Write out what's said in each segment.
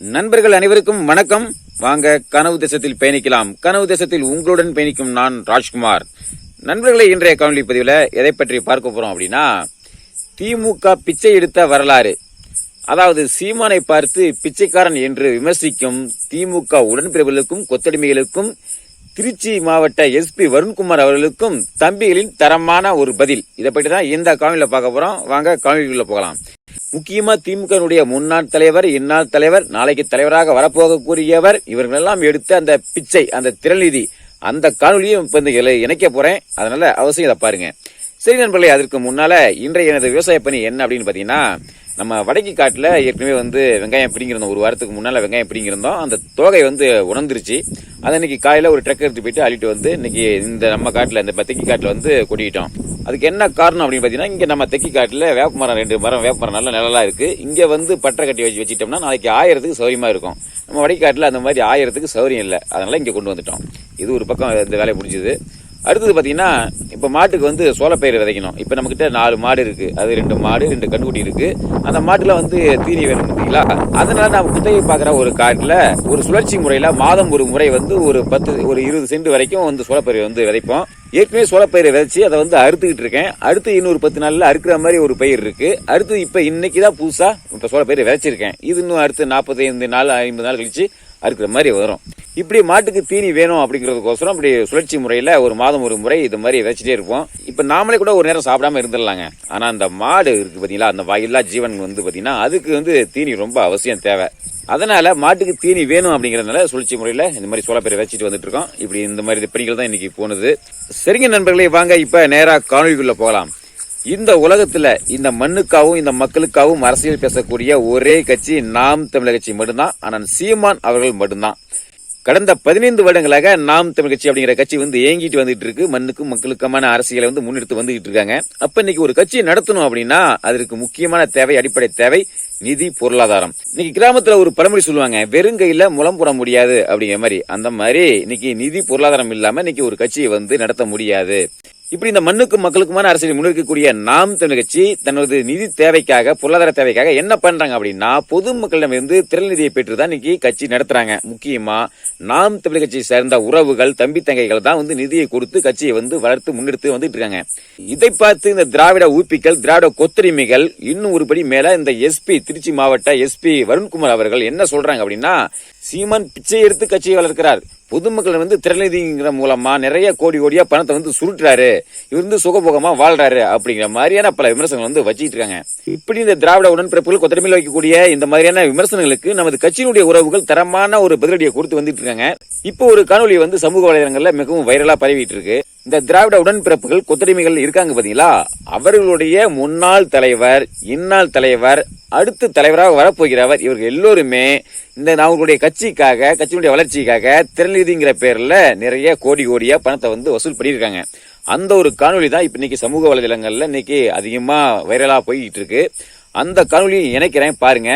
நண்பர்கள் அனைவருக்கும் வணக்கம். வாங்க கனவு தேசத்தில் பயணிக்கலாம். கனவு தேசத்தில் உங்களுடன் பயணிக்கும் நான் ராஜ்குமார். நண்பர்களை இன்றைய காணொலி பதிவில் எதை பற்றி பார்க்க போறோம் அப்படின்னா திமுக பிச்சை எடுத்த வரலாறு. அதாவது சீமானை பார்த்து பிச்சைக்காரன் என்று விமர்சிக்கும் திமுக உடன்பிறவுகளுக்கும் கொத்தடிமைகளுக்கும் திருச்சி மாவட்ட எஸ்பி வருண்குமார் அவர்களுக்கும் தம்பிகளின் தரமான ஒரு பதில். இதை பற்றி தான் இந்த காணொலியில பார்க்க போகிறோம் வாங்க காணொலிக்குள்ள போகலாம். முக்கியமா திமுகனுடைய முன்னாள் தலைவர் இந்நாள் தலைவர் நாளைக்கு தலைவராக வரப்போகக்கூடியவர் இவர்களெல்லாம் எடுத்த அந்த பிச்சை அந்த திரள்நிதி அந்த காணொலியும் இப்ப இந்த இணைக்க போறேன். அதனால அவசியம் இதை பாருங்க. சரி நண்பர்களே அதற்கு முன்னால இன்றைய எனது விவசாய பணி என்ன அப்படின்னு பாத்தீங்கன்னா நம்ம வடக்கு காட்டில் ஏற்கனவே வந்து வெங்காயம் பிடிங்கிருந்தோம். ஒரு வாரத்துக்கு முன்னால் வெங்காயம் பிடிங்கிருந்தோம். அந்த தோகை வந்து உணர்ந்துருச்சு. அதை இன்னைக்கு காலையில் ஒரு ட்ரக் எடுத்து போயிட்டு அள்ளிட்டு வந்து இன்னைக்கு இந்த நம்ம காட்டில் இந்த தெக்கி காட்டில் வந்து கொட்டிக்கிட்டோம் அதுக்கு என்ன காரணம் அப்படின்னு பார்த்தீங்கன்னா இங்கே நம்ம தெக்கி காட்டில் வேப்ப மரம் ரெண்டு மரம் வேப்ப மரம் நல்ல நிழலாக இருக்குது இங்கே வந்து பட்டை கட்டி வச்சு வச்சுட்டோம்னா நாளைக்கு ஆயிரத்துக்கு சௌரியமாக இருக்கும். நம்ம வடிக்காட்டில் அந்த மாதிரி ஆயிரத்துக்கு சௌரியம் இல்லை. அதனால் இங்கே கொண்டு வந்துட்டோம். இது ஒரு பக்கம் இந்த வேலையை பிடிச்சிது அடுத்தது பார்த்திங்கன்னா இப்போ மாட்டுக்கு வந்து சோளப்பயிர் விதைக்கணும். இப்போ நம்மக்கிட்ட நாலு மாடு இருக்குது அது ரெண்டு மாடு ரெண்டு கண்ணுக்குட்டி இருக்குது அந்த மாட்டில் வந்து தீனி வேணும் பார்த்தீங்களா அதனால் நம்ம குத்தகை பார்க்குற ஒரு காட்டில் ஒரு சுழற்சி முறையில் மாதம் ஒரு முறை வந்து ஒரு பத்து ஒரு இருபது சென்ட் வரைக்கும் வந்து சோளப்பயிர் வந்து விதைப்போம். ஏற்கனவே சோளப்பயிரை விதைச்சி அதை வந்து அறுத்துக்கிட்டு இருக்கேன். அடுத்து இன்னொரு பத்து நாளில் அறுக்கிற மாதிரி ஒரு பயிர் இருக்குது அடுத்து இப்போ இன்னைக்கு தான் புதுசாக இப்போ சோளப்பயிரை விதைச்சிருக்கேன். இது இன்னும் அடுத்து நாற்பத்தைந்து நாள் ஐம்பது நாள் கழிச்சு அறுக்கிற மாதிரி வரும். இப்படி மாட்டுக்கு தீனி வேணும் அப்படிங்கிறதுக்கோசரம் அப்படி சுழற்சி முறையில் ஒரு மாதம் ஒரு முறை இது மாதிரி வச்சுட்டே இருப்போம். இப்போ நாமளே கூட ஒரு நேரம் சாப்பிடாம இருந்துடலாங்க. ஆனால் அந்த மாடு இருக்குது பார்த்தீங்களா அந்த வாயில்லா ஜீவன் வந்து பார்த்திங்கன்னா அதுக்கு வந்து தீனி ரொம்ப அவசியம் தேவை. அதனால் மாட்டுக்கு தீனி வேணும் அப்படிங்கிறதுனால சுழற்சி முறையில் இந்த மாதிரி சோளப்பயிரை வச்சுட்டு வந்துட்டு இருக்கோம். இப்படி இந்த மாதிரி பணிகள் தான் இன்றைக்கி போனது. சரிங்க நண்பர்களே வாங்க இப்போ நேராக காணொலிக்குள்ளே போகலாம். இந்த உலகத்தில் இந்த மண்ணுக்காகவும் இந்த மக்களுக்காகவும் அரசியல் பேசக்கூடிய ஒரே கட்சி நாம் தமிழர் கட்சி மட்டும்தான். ஆனால் சீமான் அவர்கள் மட்டும்தான். கடந்த பதினைந்து வருடங்களாக நாம் தமிழ் கட்சி அப்படிங்கிற கட்சி வந்து ஏங்கிட்டு வந்துட்டு இருக்கு. மண்ணுக்கும் மக்களுக்குமான அரசியலை வந்து முன்னெடுத்து வந்துகிட்டு இருக்காங்க. அப்ப இன்னைக்கு ஒரு கட்சியை நடத்தணும் அப்படின்னா அதற்கு முக்கியமான தேவை அடிப்படை தேவை நிதி பொருளாதாரம். இன்னைக்கு கிராமத்துல ஒரு பழமொழி சொல்லுவாங்க வெறுங்கையில முளம் போட முடியாது. அப்படிங்கிற மாதிரி. அந்த மாதிரி இன்னைக்கு நிதி பொருளாதாரம் இல்லாம இன்னைக்கு ஒரு கட்சியை வந்து நடத்த முடியாது. இப்படி இந்த மண்ணுக்கும் மக்களுக்குமான அரசியல் முன்னெடுக்கக்கூடிய நாம் தமிழ் கட்சி தனது நிதி தேவைக்காக பொருளாதார தேவைக்காக என்ன பண்றாங்க அப்படின்னா பொதுமக்களிடமிருந்து திரள் நிதியை பெற்றுதான் இன்னைக்கு கட்சி நடத்துறாங்க. முக்கியமா நாம் தமிழ் கட்சியை சேர்ந்த உறவுகள் தம்பி தங்கைகள் தான் வந்து நிதியை கொடுத்து கட்சியை வந்து வளர்த்து முன்னெடுத்து வந்துட்டு இருக்காங்க. இதை பார்த்து இந்த திராவிட ஊப்பிகள் திராவிட கொத்தடிமைகள் இன்னும் ஒருபடி மேல இந்த எஸ்பி திருச்சி மாவட்ட எஸ்பி வருண்குமார் அவர்கள் என்ன சொல்றாங்க அப்படின்னா சீமான் பிச்சை எடுத்து கட்சியை வளர்க்கிறார். பொதுமக்கள் வந்து திறநிதிங்கிற மூலமா நிறைய கோடி கோடியா பணத்தை வந்து சுருட்டுறாரு. இவர் வந்து சுகபோகமா வாழ்றாரு அப்படிங்கிற மாதிரியான பல விமர்சனங்கள் வந்து வச்சுட்டு இருக்காங்க. இப்படி இந்த திராவிட உடன்பிறப்புகள் கொத்தடிமையில் வைக்கக்கூடிய இந்த மாதிரியான விமர்சனங்களுக்கு நமது கட்சியினுடைய உறவுகள் தரமான ஒரு பதிலடியை கொடுத்து வந்துட்டு இருக்காங்க. இப்போ ஒரு காணொலி வந்து சமூக வலைதளங்கள்ல மிகவும் வைரலா பரவிட்டு இருக்கு. இந்த திராவிட உடன்பிறப்புகள் கொத்தடிமைகள் இருக்காங்க பாத்தீங்களா? அவர்களுடைய முன்னாள் தலைவர் இந்நாள் தலைவர் அடுத்து தலைவராக வரப்போகிறவர் இவர்கள் எல்லோருமே இந்த அவங்களுடைய கட்சிக்காக கட்சியினுடைய வளர்ச்சிக்காக திறநிதிங்கிற பேரில் நிறைய கோடி கோடியாக பணத்தை வந்து வசூல் பண்ணியிருக்காங்க. அந்த ஒரு காணொளி தான் இப்போ இன்னைக்கு சமூக வலைதளங்களில் இன்னைக்கு அதிகமாக வைரலாக போயிட்டு இருக்கு. அந்த காணொலியை இணைக்கிறேன் பாருங்க.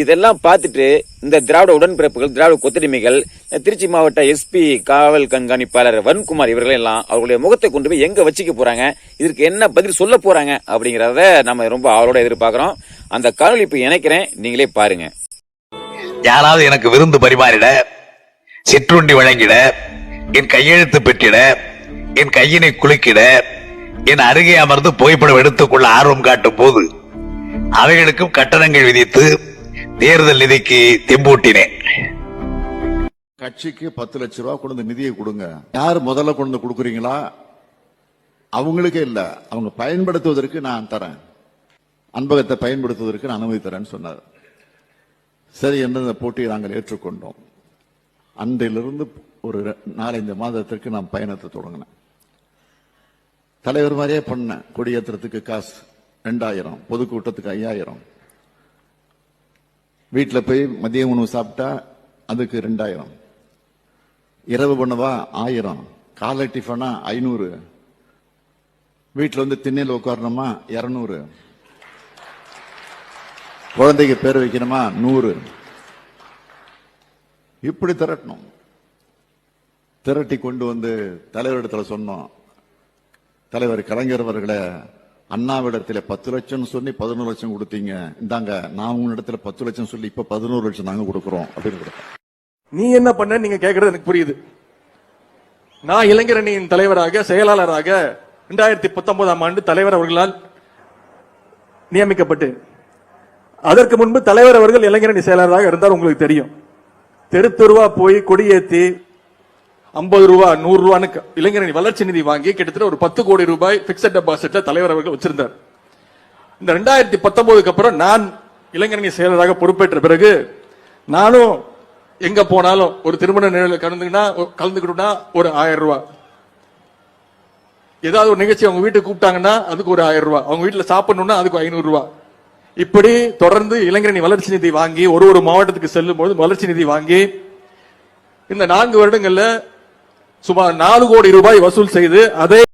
இதெல்லாம் பார்த்துட்டு இந்த திராவிட உடன்பிறப்புகள் திராவிட கொத்தடிமைகள் திருச்சி மாவட்ட எஸ்பி காவல் கண்காணிப்பாளர் வருண்குமார் இவர்கள் எல்லாம் அவர்களுடைய முகத்தை கொண்டு போய் எங்க வச்சுக்க போறாங்க? இதற்கு என்ன பதில் சொல்ல போறாங்க? அப்படிங்கிறத நம்ம ரொம்ப அவரோட எதிர்பார்க்கிறோம். அந்த காணொலி இப்போ இணைக்கிறேன். நீங்களே பாருங்க. யாராவது எனக்கு விருந்து பரிமாறிட சிற்றுண்டி வழங்கிட என் கையெழுத்து பெற்றிட என் கையினை குலுக்கிட என் அருகே அமர்ந்து புகைப்படம் எடுத்துக்கொள்ள ஆர்வம் காட்டும் போது அவைகளுக்கும் கட்டணங்கள் விதித்து தேர்தல் நிதிக்கு தெம்பூட்டினேன். கட்சிக்கு பத்து லட்ச ரூபா கொண்டு நிதியை கொடுங்க. யார் முதல்ல கொண்டு கொடுக்குறீங்களா? அவங்களுக்கே இல்ல. அவங்க பயன்படுத்துவதற்கு நான் தரேன். அன்பகத்தை பயன்படுத்துவதற்கு நான் அனுமதி தரேன்னு சொன்னார். சரி என்று அந்த போட்டியை நாங்கள் ஏற்றுக்கொண்டோம். அன்றையிலிருந்து ஒரு நாலஞ்சு மாதத்திற்கு நான் பயணத்தை தொடங்கினேன் தலைவர் மாதிரியே பண்ணேன் கொடியேற்றத்துக்கு காசு ரெண்டாயிரம் பொதுக்கூட்டத்துக்கு ஐயாயிரம். வீட்டில் போய் மதிய உணவு சாப்பிட்டா அதுக்கு ரெண்டாயிரம். இரவு பண்ணவா ஆயிரம். காலை டிஃபனா ஐநூறு. வீட்டில் வந்து திண்ணையில் உட்காரணுமா இரநூறு. குழந்தைக்கு பேர் வைக்கணுமா? நூறு. இப்படி திரட்டணும். திரட்டி கொண்டு வந்து தலைவரிடத்துல சொன்னோம். தலைவர் கலைஞர் அவர்களை அண்ணாவிடத்தில் பத்து லட்சம் சொல்லி பதினோரு லட்சம் கொடுத்தீங்க. இந்தாங்க நான் உங்களிடத்துல பத்து லட்சம் சொல்லி இப்ப பதினோரு லட்சம் நாங்க கொடுக்குறோம் அப்படின்னு கொடுத்தேன் நீ என்ன பண்ண? நீங்க கேட்கறது எனக்கு புரியுது. நான் இளைஞரணியின் தலைவராக செயலாளராக இரண்டாயிரத்தி பத்தொன்பதாம் ஆண்டு தலைவர் அவர்களால் நியமிக்கப்பட்டேன் அதற்கு முன்பு தலைவர் அவர்கள் இளைஞரணி செயலாளராக இருந்தார் உங்களுக்கு தெரியும். தெரு தெருவா போய் கொடியேற்றி ஐம்பது ரூபா நூறு ரூபான்னு இளைஞரணி வளர்ச்சி நிதி வாங்கி கிட்டத்தட்ட ஒரு பத்து கோடி ரூபாய் பிக்சட் டெபாசிட்ல தலைவர் அவர்கள் வச்சிருந்தார். இந்த ரெண்டாயிரத்தி பத்தொன்பதுக்கு அப்புறம் நான் இளைஞரணி செயலராக பொறுப்பேற்ற பிறகு நானும் எங்க போனாலும் ஒரு திருமண நிகழ்வு கலந்துக்கிட்டா கலந்துக்கிட்டோம்னா ஒரு ஆயிரம் ரூபாய் ஏதாவது ஒரு நிகழ்ச்சி அவங்க வீட்டுக்கு கூப்பிட்டாங்கன்னா அதுக்கு ஒரு ஆயிரம் ரூபாய் அவங்க வீட்டில் சாப்பிடணும்னா அதுக்கு ஐநூறு ரூபாய் இப்படி தொடர்ந்து இளைஞரணி வளர்ச்சி நிதி வாங்கி ஒரு ஒரு மாவட்டத்துக்கு செல்லும் போது வளர்ச்சி நிதி வாங்கி இந்த நான்கு வருடங்கள்ல சுமார் நாலு கோடி ரூபாய் வசூல் செய்து அதை